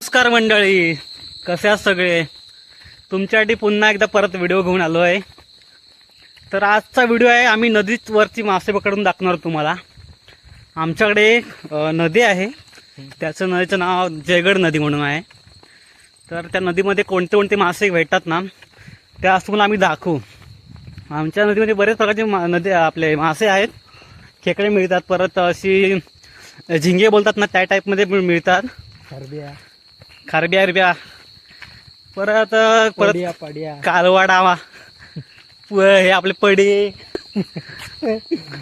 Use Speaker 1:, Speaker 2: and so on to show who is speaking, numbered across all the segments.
Speaker 1: नमस्कार मंडळी कसे आहात सगळे? तुमच्यासाठी पुन्हा एकदा परत व्हिडिओ घेऊन आलो आहे. तर आजचा व्हिडिओ आहे आम्ही नदीच वरती मासे पकडून दाखवणार तुम्हाला. आमच्याकडे एक नदी आहे. त्याचं नदीचं नाव जयगड नदी म्हणून आहे. तर त्या नदीमध्ये कोणते कोणते मासे भेटतात ना ते आज तुम्हाला आम्ही दाखवू. आमच्या नदीमध्ये बरेच प्रकारचे मा नदी आपले मासे आहेत. खेकडे मिळतात परत अशी झिंगे बोलतात ना त्या टाईपमध्ये पण मिळतात.
Speaker 2: खरब्या
Speaker 1: अरब्या परत परत
Speaker 2: पडिया पडिया.
Speaker 1: कालवाडावा व हे आपले पडे.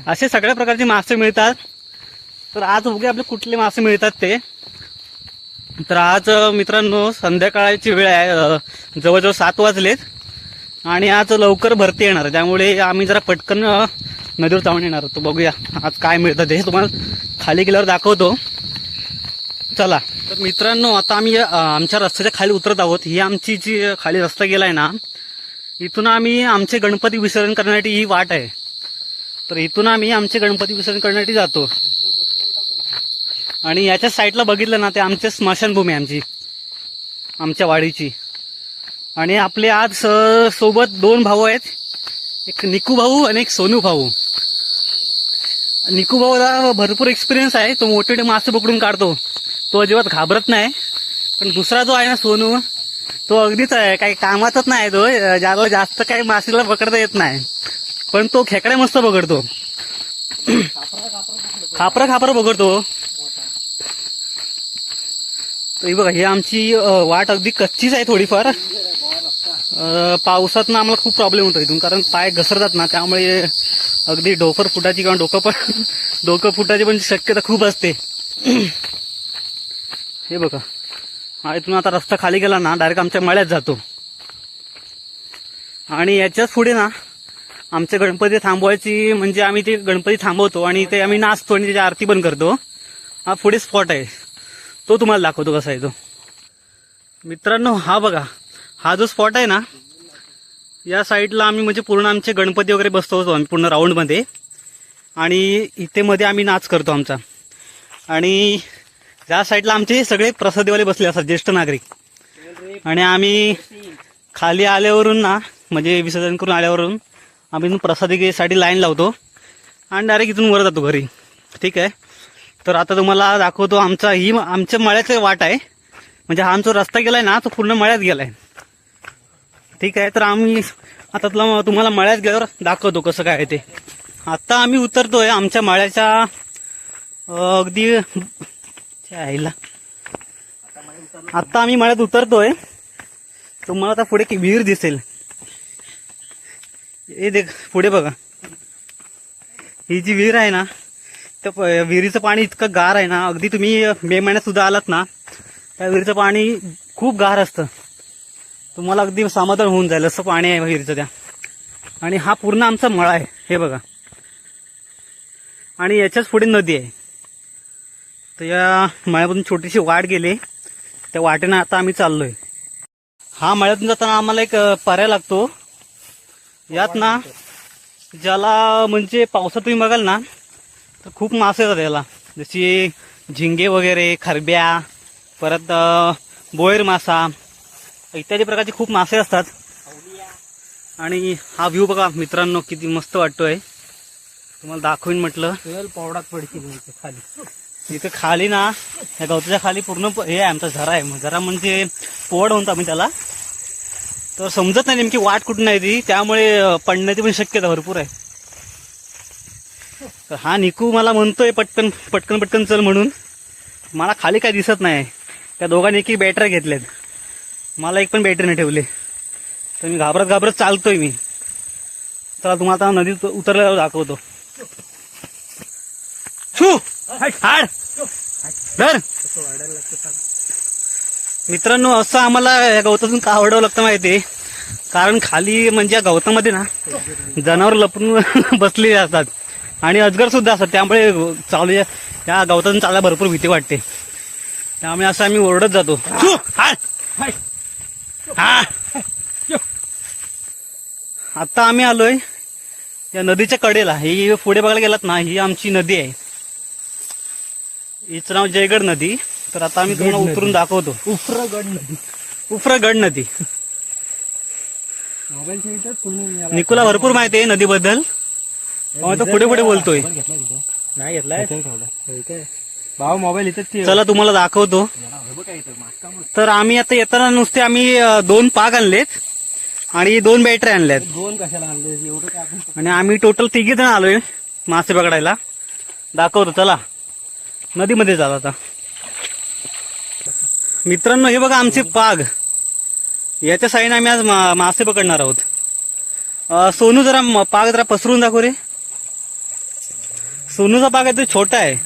Speaker 1: असे सगळ्या प्रकारचे मासे मिळतात. तर आज बघूया आपले कुठले मासे मिळतात ते. तर आज मित्रांनो संध्याकाळची वेळ आहे. जवळजवळ सात वाजलेत. आणि आज लवकर भरती येणार. त्यामुळे आम्ही जरा पटकन नदीवर जाऊन येणार होतो. बघूया आज काय मिळतं ते. तुम्हाला खाली गेल्यावर दाखवतो. चला. तर मित्रांनो आता आम्ही आमच्या रस्त्याच्या खाली उतरत आहोत. ही आमची जी खाली रस्ता गेलाय ना इथून आम्ही आमचे गणपती विसर्जन करण्यासाठी ही वाट आहे. तर इथून आम्ही आमचे गणपती विसर्जन करण्यासाठी जातो. आणि याच्या साईडला बघितलं ना ते आमचे स्मशानभूमी आमची. आमच्या वाडीची. आणि आपले आज स- सोबत दोन भाऊ आहेत. एक निकू भाऊ आणि एक सोनू भाऊ. निकू भाऊला भरपूर एक्सपिरियन्स आहे. तो मोठे मोठे मासे पकडून काढतो. तो अजिबात घाबरत नाही. पण दुसरा जो आहे ना सोनू तो अगदीच आहे काही कामाचाच नाही तो. ज्याला जास्त काही मासेला पकडता येत नाही. पण तो खेकड्या मस्त पकडतो. खापर खापर पकडतो. तर बघा ही आमची वाट अगदी कच्चीच आहे थोडीफार. पावसात ना आम्हाला खूप प्रॉब्लेम होतो इथून कारण पाय घसरतात ना त्यामुळे अगदी डोकर फुटाची किंवा डोकं पण डोकं फुटाची पण शक्यता खूप असते. हे बघा. हा इथून आता रस्ता खाली गेला ना डायरेक्ट आमच्या मळ्यात जातो. आणि याच्याच पुढे ना आमचे गणपती थांबवायची म्हणजे आम्ही ते गणपती थांबवतो आणि ते आम्ही नाचतो आणि त्याची आरती पण करतो. हा पुढे स्पॉट आहे. तो तुम्हाला दाखवतो कसा आहे तो. मित्रांनो हा बघा. हा जो स्पॉट आहे ना या साईडला आम्ही म्हणजे पूर्ण आमचे गणपती वगैरे बसतो होतो आम्ही पूर्ण राऊंडमध्ये आणि इथे मध्ये आम्ही नाच करतो आमचा. आणि त्या साईडला आमचे सगळे प्रसादीवाले बसले असतात ज्येष्ठ नागरिक. आणि आम्ही खाली आल्यावरून ना म्हणजे विसर्जन करून आल्यावरून आम्ही इथून प्रसादीसाठी लाईन लावतो आणि डायरेक्ट इथून वर जातो घरी. ठीक आहे? तर आता तुम्हाला दाखवतो आमचा ही आमच्या मळ्याचं वाट आहे. म्हणजे हा आमचा रस्ता गेलाय ना तो पूर्ण मळ्यात गेलाय. ठीक आहे? तर आम्ही आता तुला तुम्हाला मळ्यात गेल्यावर दाखवतो कसं काय आहे ते. आता आम्ही उतरतोय आमच्या मळ्याच्या अगदी आईला. आता आम्ही मळ्यात उतरतोय. तुम्हाला आता पुढे विहीर दिसेल. हे देख पुढे बघा. ही जी विहीर आहे ना त्या प- विहिरीचं पाणी इतकं गार आहे ना अगदी तुम्ही मे महिन्यात सुद्धा आलात ना त्या विहिरीचं पाणी खूप गार असतं. तुम्हाला अगदी समाधान होऊन जाईल असं पाणी आहे विहिरीचं त्या. आणि हा पूर्ण आमचा मळा आहे हे बघा. आणि याच्याच पुढे नदी आहे. तर या मळ्यामधून छोटीशी वाट गेली. त्या वाटेनं आता आम्ही चाललोय. हा मळ्यातून जाताना आम्हाला एक पर्याय लागतो. यात ना ज्याला म्हणजे पावसात तुम्ही बघाल ना तर खूप मासे येतात याला. जशी झिंगे वगैरे खरब्या परत बोयर मासा इत्यादी प्रकारचे खूप मासे असतात. आणि हा व्ह्यू बघा मित्रांनो किती मस्त वाटतोय. तुम्हाला दाखवीन म्हटलं.
Speaker 2: पावडात पडतील खाली.
Speaker 1: इथं खाली ना या गवताच्या खाली पूर्ण हे आहे आमचा झरा आहे. झरा म्हणजे पोवड म्हणतो आम्ही त्याला. तर समजत नाही नेमकी वाट कुठून आहे ती. त्यामुळे पडण्याची पण शक्यता भरपूर आहे. तर हा निकू मला म्हणतोय पटकन पटकन पटकन चल म्हणून. मला खाली काय दिसत नाही. त्या दोघांनी एक बॅटऱ्या घेतल्यात मला एक पण बॅटरी नाही ठेवले. तर मी घाबरत घाबरत चालतोय मी. चला तुम्हाला आता नदीत उतरल्यावर दाखवतो. छू! हाड धर. मित्रांनो असं आम्हाला या गवतातून का आवडावं लागतं माहिती? कारण खाली म्हणजे या गवतामध्ये ना जनावर लपून बसलेले असतात. आणि अजगर सुद्धा असतात. त्यामुळे चालू या गवतातून चालायला भरपूर भीती वाटते. त्यामुळे असं आम्ही ओरडत जातो. हा. आता आम्ही आलोय या नदीच्या कडेला. ही पुढे बघायला गेलात ना ही आमची नदी आहे. हिचं नाव जयगड नदी. तर आता आम्ही तुम्हाला उतरून दाखवतो.
Speaker 2: उफरगड नदी.
Speaker 1: उफरगड नदी.
Speaker 2: इथं
Speaker 1: निकुला भरपूर माहिती आहे नदीबद्दल. तो पुढे पुढे बोलतोय?
Speaker 2: नाही घेतलाय? भाऊ मोबाईल ठेव.
Speaker 1: चला तुम्हाला दाखवतो.
Speaker 2: इथं.
Speaker 1: तर आम्ही आता येताना नुसते आम्ही दोन पाग आणलेत आणि दोन बॅटरी आणल्यात.
Speaker 2: दोन कशाला आणले एवढं
Speaker 1: आणि आम्ही टोटल तिघी जण आलोय मासे पकडायला. दाखवतो चला. नदीमध्ये जात आता. मित्रांनो हे बघा आमचे पाग याच्या साईने आम्ही आज मा- मासे पकडणार आहोत. सोनू जरा पाग जरा पसरून दाखव रे. सोनूचा पाग आहे तो छोटा आहे.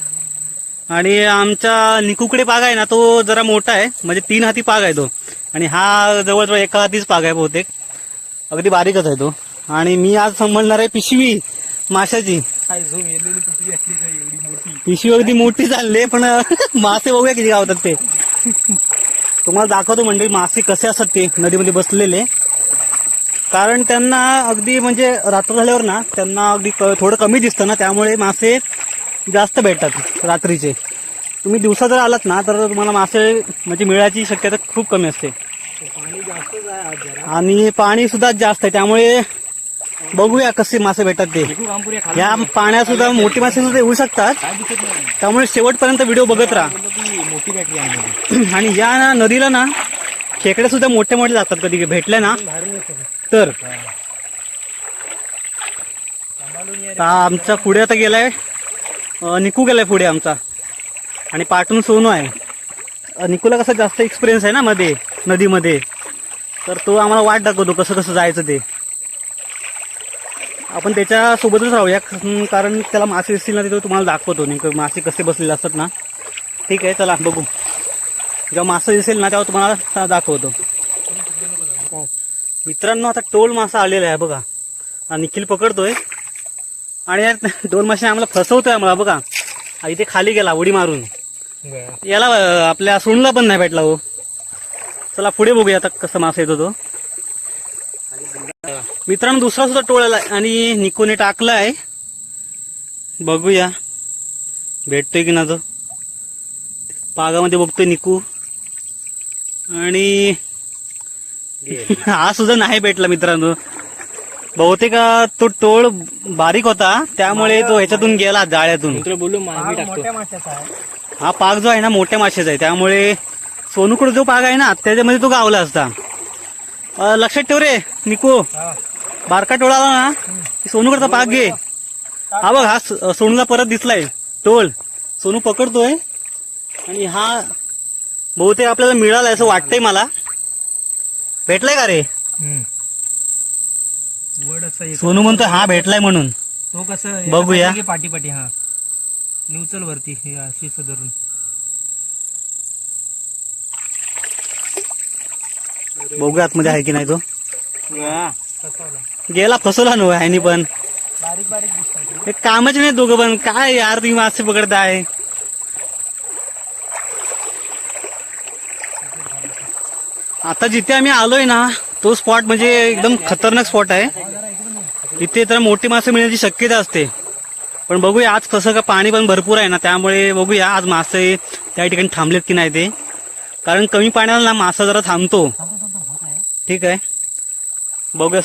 Speaker 1: आणि आमच्या निकुकडे पाग आहे ना तो जरा मोठा आहे. म्हणजे तीन हाती पाग आहे तो. आणि हा जवळजवळ एका हातीच पाग आहे बहुतेक. अगदी बारीकच आहे तो. आणि मी आज संभाळणार आहे पिशवी माशाची. पिशवी अगदी मोठी चालली पण मासे बघूया किती गावतात ते. तुम्हाला दाखवतो म्हणजे मासे कसे असतात ते नदीमध्ये बसलेले. कारण त्यांना अगदी म्हणजे रात्र झाल्यावर ना त्यांना अगदी थोडं कमी दिसतं ना त्यामुळे मासे जास्त भेटतात रात्रीचे. तुम्ही दिवसा जर आलात ना तर तुम्हाला मासे म्हणजे मिळायची शक्यता खूप कमी असते. आणि पाणी सुद्धा जास्त आहे त्यामुळे बघूया कसे मासे भेटतात ते. या पाण्यात सुद्धा मोठी मासे सुद्धा येऊ शकतात. त्यामुळे शेवटपर्यंत व्हिडिओ बघत राहा. आणि या ना नदीला ना खेकडे सुद्धा मोठे मोठे लागतात कधी भेटले ना तर. आमचा पुढे आता गेलाय. निकू गेलाय पुढे आमचा. आणि पाठून सोनू आहे. निकूला कसं जास्त एक्सपिरियन्स आहे ना मध्ये नदीमध्ये. तर तो आम्हाला वाट दाखवतो कसं कसं जायचं ते. आपण त्याच्या सोबतच राहूया कारण त्याला मासे दिसतील ना ते तो तुम्हाला दाखवतो. नेमकं मासे कसे बसलेले असतात ना. ठीक आहे चला बघू. जेव्हा मासा दिसेल ना तेव्हा तुम्हाला दाखवतो. मित्रांनो आता टोल मासा आलेला आहे बघा. हा निखिल पकडतोय. आणि यार दोन मासे आम्हाला फसवतोय आम्हाला बघा. हा इथे खाली गेला उडी मारून. याला आपल्या सोनला पण नाही भेटला हो. चला पुढे बघूया आता कसं मासा येतो तो. मित्रांनो दुसरा सुद्धा टोळ आलाय आणि निकोने टाकलाय बघूया. भेटतोय की ना तो? पागामध्ये बघतोय निकू. आणि हा सुद्धा नाही भेटला मित्रांनो. बहुतेक तो टोळ बारीक होता त्यामुळे तो ह्याच्यातून गेला जाळ्यातून.
Speaker 2: आहे.
Speaker 1: हा पाग जो आहे ना मोठ्या माशाचा आहे. त्यामुळे सोनूकडे जो पाग आहे ना त्याच्यामध्ये तो गावला असता. लक्षात ठेव रे निको. बारका टोळा आला ना सोनूकडचा पाग घे. हा बघ हा सोनूला परत दिसलाय टोल सोनू पकडतोय. आणि हा बहुतेक आपल्याला मिळालाय असं वाटतंय मला. भेटलाय का रे.
Speaker 2: वड असं
Speaker 1: सोनू म्हणतोय हा भेटलाय म्हणून.
Speaker 2: तो कसं
Speaker 1: बघूया.
Speaker 2: याला की पाठी पाठी हा न्यूचल वरती अशी धरून
Speaker 1: बघूया आतमध्ये आहे की नाही तो. गेला फसवला नो ह्यानी पण.
Speaker 2: बारीक बारीक
Speaker 1: हे कामच नाही दोघं पण. काय यार तुम्ही मासे पकडताय आता जिथे आम्ही आलोय ना तो स्पॉट म्हणजे एकदम खतरनाक स्पॉट आहे. इथे तर मोठे मासे मिळण्याची शक्यता असते. पण बघूया आज कसं का पाणी पण भरपूर आहे ना त्यामुळे बघूया आज मासे त्या ठिकाणी थांबलेत की नाही ते. कारण कमी पाण्याला ना मासा जरा थांबतो. ठीक आहे. बघूया.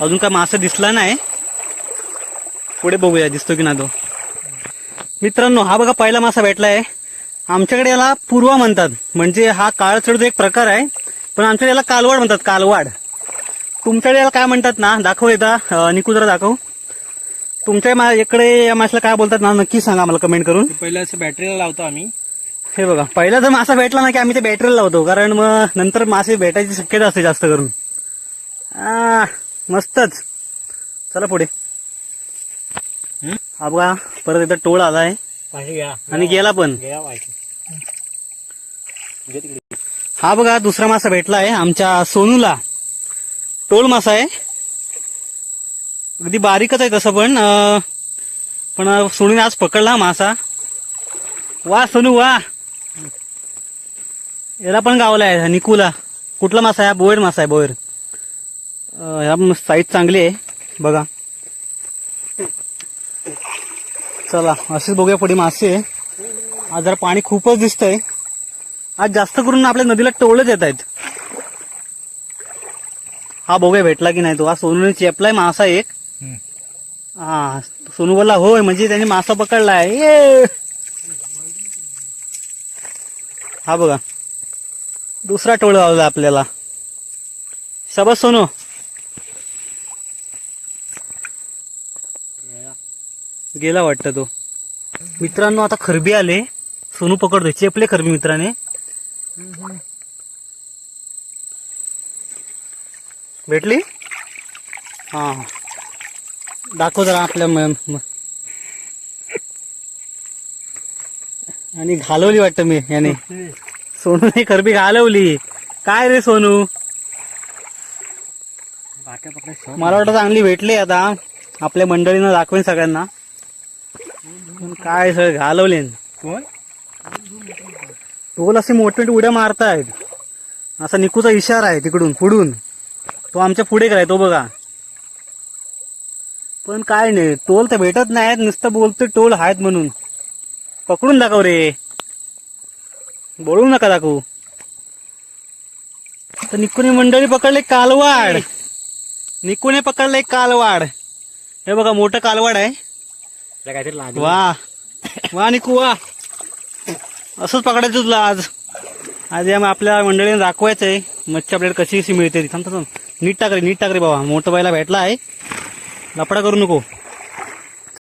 Speaker 1: अजून काय मासा दिसला नाही. पुढे बघूया दिसतो की ना तो. मित्रांनो हा बघा पहिला मासा भेटलाय. आमच्याकडे याला पूर्वा म्हणतात. म्हणजे हा काळ चढतो एक प्रकार आहे. पण आमच्याकडे याला कालवाड म्हणतात कालवाड. तुमच्याकडे याला काय म्हणतात ना? दाखव येता निकू जरा दाखव. तुमच्या मा- इकडे या माशाला काय बोलतात ना नक्की सांगा मला कमेंट करून.
Speaker 2: पहिलं असं बॅटरीला लावतो आम्ही.
Speaker 1: हे बघा पहिला जर मासा भेटला ना की आम्ही ते बॅटरीला लावतो कारण मग नंतर मासे भेटायची शक्यता असते जास्त करून. आ, मस्तच. चला पुढे? हा बघा परत एकदा टोळ आलाय.
Speaker 2: पाठी घ्या.
Speaker 1: आणि गेला पण.
Speaker 2: तिकडे.
Speaker 1: हा बघा दुसरा मासा भेटलाय आमच्या सोनूला. टोळ मासा आहे. अगदी बारीकच आहे तसं पण पण सोनूने आज पकडला मासा. वा सोनू वा. याला पण गावलाय निकूला. कुठला मासा आहे? हा बोयर मासा आहे बोयर ह्या साईज चांगली आहे. बघा. चला असेच बघूया पुढे मासे. आज जरा पाणी खूपच दिसतंय. आज जास्त करून आपल्या नदीला टोळच येत आहेत. हा बघूया भेटला की नाही तो. हा सोनूने चेपलाय मासा एक. हा सोनू बोलला होय म्हणजे त्यांनी मासा पकडलाय ये. हा बघा. दुसरा टोळ लावला आपल्याला. सबस सोनू. गेला वाटतं तो. मित्रांनो आता खरबी आले. सोनू पकडतोय. चेपले खरबी मित्राने. भेटली? हा दाखव जरा आपल्या आणि घालवली वाटतं मी याने. सोनूने खरबी घालवली. काय रे सोनू? मला वाटतं चांगली भेटली आता. आपल्या मंडळीनं दाखवेन सगळ्यांना. काय सगळं घालवले टोल असे मोठे मोठे उड्या मारतायत. असा निकूचा इशारा आहे तिकडून पुढून. तो आमच्या पुढे गेलाय तो बघा. पण काय नाही टोल तर भेटत नाहीत. नुसतं बोलतोय टोल आहेत म्हणून. पकडून दाखव रे. बोलू नका दाखवू. तर निकूने मंडळी पकडले कालवाड. निकूने पकडले कालवाड. हे बघा मोठं कालवाड आहे.
Speaker 2: काहीतरी
Speaker 1: वा. वा निकू वा. असंच पकडायचं तुला आज. आज या आपल्या मंडळीने दाखवायचं आहे मच्छी आपल्याला कशी कशी मिळते ती. थांब. नीट टाक रे नीट टाक रे बाबा. मोठं बायला भेटला आहे लपडा करू नको.